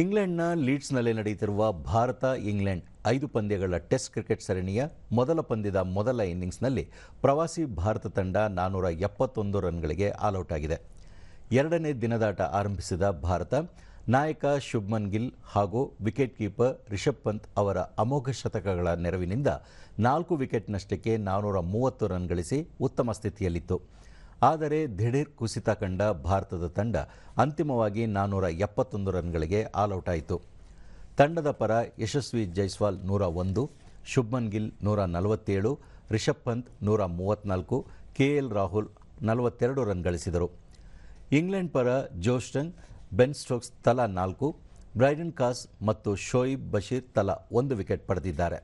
ಇಂಗ್ಲೆಂಡ್ನ ಲೀಡ್ಸ್ನಲ್ಲಿ ನಡೆಯುತ್ತಿರುವ ಭಾರತ ಇಂಗ್ಲೆಂಡ್ ಐದು ಪಂದ್ಯಗಳ ಟೆಸ್ಟ್ ಕ್ರಿಕೆಟ್ ಸರಣಿಯ ಮೊದಲ ಪಂದ್ಯದ ಮೊದಲ ಇನ್ನಿಂಗ್ಸ್ನಲ್ಲಿ ಪ್ರವಾಸಿ ಭಾರತ ತಂಡ ನಾನ್ನೂರ ಎಪ್ಪತ್ತೊಂದು ರನ್ಗಳಿಗೆ ಆಲ್ಔಟ್ ಆಗಿದೆ ಎರಡನೇ ದಿನದಾಟ ಆರಂಭಿಸಿದ ಭಾರತ, ನಾಯಕ ಶುಭ್ಮನ್ ಗಿಲ್ ಹಾಗೂ ವಿಕೆಟ್ ಕೀಪರ್ ರಿಷಬ್ ಪಂತ್ ಅವರ ಅಮೋಘ ಶತಕಗಳ ನೆರವಿನಿಂದ ನಾಲ್ಕು ವಿಕೆಟ್ನಷ್ಟಕ್ಕೆ ನಾನ್ನೂರ ಮೂವತ್ತು ರನ್ ಗಳಿಸಿ ಉತ್ತಮ ಸ್ಥಿತಿಯಲ್ಲಿತ್ತು. ಆದರೆ ದಿಢೀರ್ ಕುಸಿತ ಕಂಡ ಭಾರತದ ತಂಡ ಅಂತಿಮವಾಗಿ ನಾನ್ನೂರ ಎಪ್ಪತ್ತೊಂದು ರನ್ಗಳಿಗೆ ಆಲ್ಔಟ್ ಆಯಿತು ತಂಡದ ಪರ ಯಶಸ್ವಿ ಜೈಸ್ವಾಲ್ ನೂರ ಒಂದು, ಶುಭ್ಮನ್ ಗಿಲ್ ನೂರ ನಲವತ್ತೇಳು, ರಿಷಬ್ ಪಂತ್ ನೂರ ಮೂವತ್ತ್ನಾಲ್ಕು, ಕೆಎಲ್ ರಾಹುಲ್ ನಲವತ್ತೆರಡು ರನ್ ಗಳಿಸಿದರು. ಇಂಗ್ಲೆಂಡ್ ಪರ ಜೋಸ್ಟನ್ ಬೆನ್ ಸ್ಟೋಕ್ಸ್ ತಲಾ ನಾಲ್ಕು, ಬ್ರೈಡನ್ ಕಾಸ್ ಮತ್ತು ಶೋಯಿಬ್ ಬಶೀರ್ ತಲಾ ಒಂದು ವಿಕೆಟ್ ಪಡೆದಿದ್ದಾರೆ.